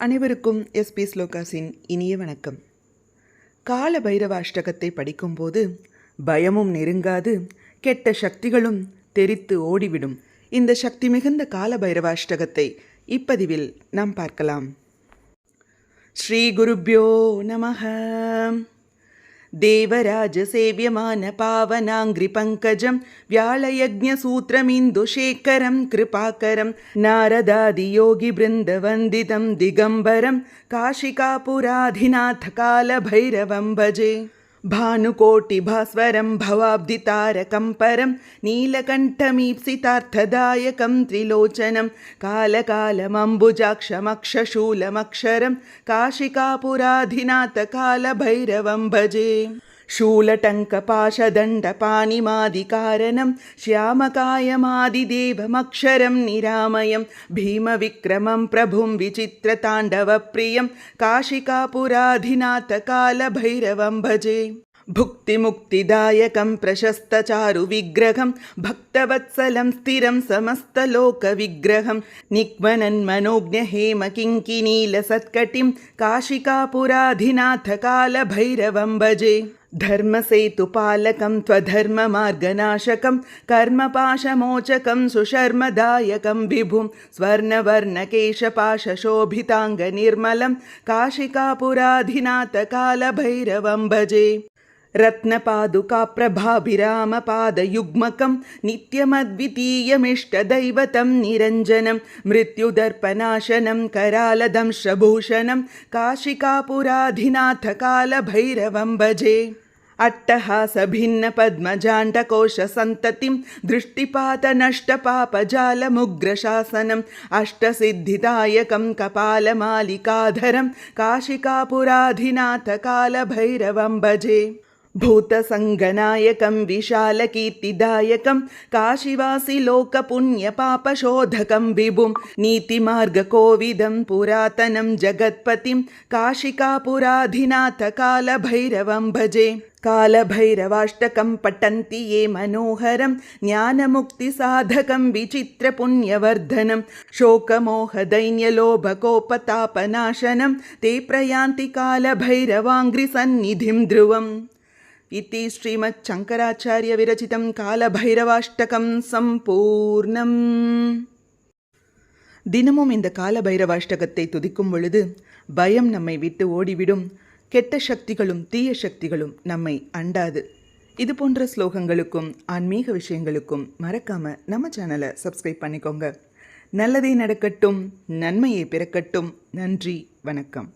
அனைவருக்கும் எஸ்பி ஸ்லோகாஸின் இனிய வணக்கம். கால பைரவ அஷ்டகத்தை படிக்கும்போது பயமும் நெருங்காது கெட்ட சக்திகளும் தெரித்து ஓடிவிடும். இந்த சக்தி மிகுந்த கால பைரவ அஷ்டகத்தை இப்பதிவில் நாம் பார்க்கலாம். ஸ்ரீ குருப்யோ நமः देवराजसेव्यमानपावनाङ्घ्रिपङ्कजं व्याळयज्ञसूत्रमिन्दुशेखरं कृपाकरं नारदादियोगिवृन्दवन्दितं दिगम्बरं काशिकापुराधिनाथकालभैरवं भजे भानुकोटिभास्वरं भवाब्धितारकं परं नीलकण्ठमीप्सितार्थदायकं त्रिलोचनं कालकालमम्बुजाक्षमक्षशूलमक्षरं काशिकापुराधिनाथकालभैरवं भजे शूलटङ्कपाशदण्डपाणिमादिकारणं श्यामकायमादिदेवमक्षरं निरामयं भीमविक्रमं प्रभुं विचित्रताण्डवप्रियं काशिकापुराधिनाथकालभैरवं भजे। भुक्तिमुक्तिदायकं प्रशस्तचारुविग्रहं भक्तवत्सलं स्थिरं समस्तलोकविग्रहं निक्मनन्मनोज्ञहेमकिङ्किनीलसत्कटिं काशिकापुराधिनाथकालभैरवं भजे धर्मसेतुपालकं त्वधर्ममार्गनाशकं कर्मपाशमोचकं सुशर्मदायकं विभुं स्वर्णवर्णकेशपाशशोभिताङ्गनिर्मलं काशिकापुराधिनाथकालभैरवं भजे। रत्नपादुकाप्रभाभिरामपादयुग्मकं नित्यमद्वितीयमिष्टदैवतं निरञ्जनं मृत्युदर्पनाशनं करालदंशभूषणं काशिकापुराधिनाथकालभैरवं भजे। अट्टहासभिन्नपद्मजाण्डकोशसन्ततिं दृष्टिपातनष्टपापजालमुग्रशासनम् अष्टसिद्धिदायकं कपालमालिकाधरं काशिकापुराधिनाथकालभैरवं भजे भूतसङ्गनायकं विशालकीर्तिदायकं काशिवासि लोकपुण्यपापशोधकं विभुं नीतिमार्गकोविदं पुरातनं जगत्पतिं काशिकापुराधिनाथकालभैरवं भजे। कालभैरवाष्टकं पठन्ति ये मनोहरं ज्ञानमुक्तिसाधकं विचित्रपुण्यवर्धनं शोकमोहदैन्यलोभकोपतापनाशनं ते प्रयान्ति कालभैरवाङ्घ्रिसन्निधिं ध्रुवम् इति श्रीमच्छङ्कराचार्यविरचितं कालभैरवाष्टकं சம்பூர்ணம் தினமும் இந்த கால பைரவாஷ்டகத்தை துதிக்கும் பொழுது பயம் நம்மை விட்டு ஓடிவிடும் கெட்ட சக்திகளும் தீய சக்திகளும் நம்மை அண்டாது இது போன்ற ஸ்லோகங்களுக்கும் ஆன்மீக விஷயங்களுக்கும் மறக்காம நம்ம சேனலை சப்ஸ்கிரைப் பண்ணிக்கோங்க நல்லதே நடக்கட்டும் நன்மையே பிறக்கட்டும் நன்றி வணக்கம்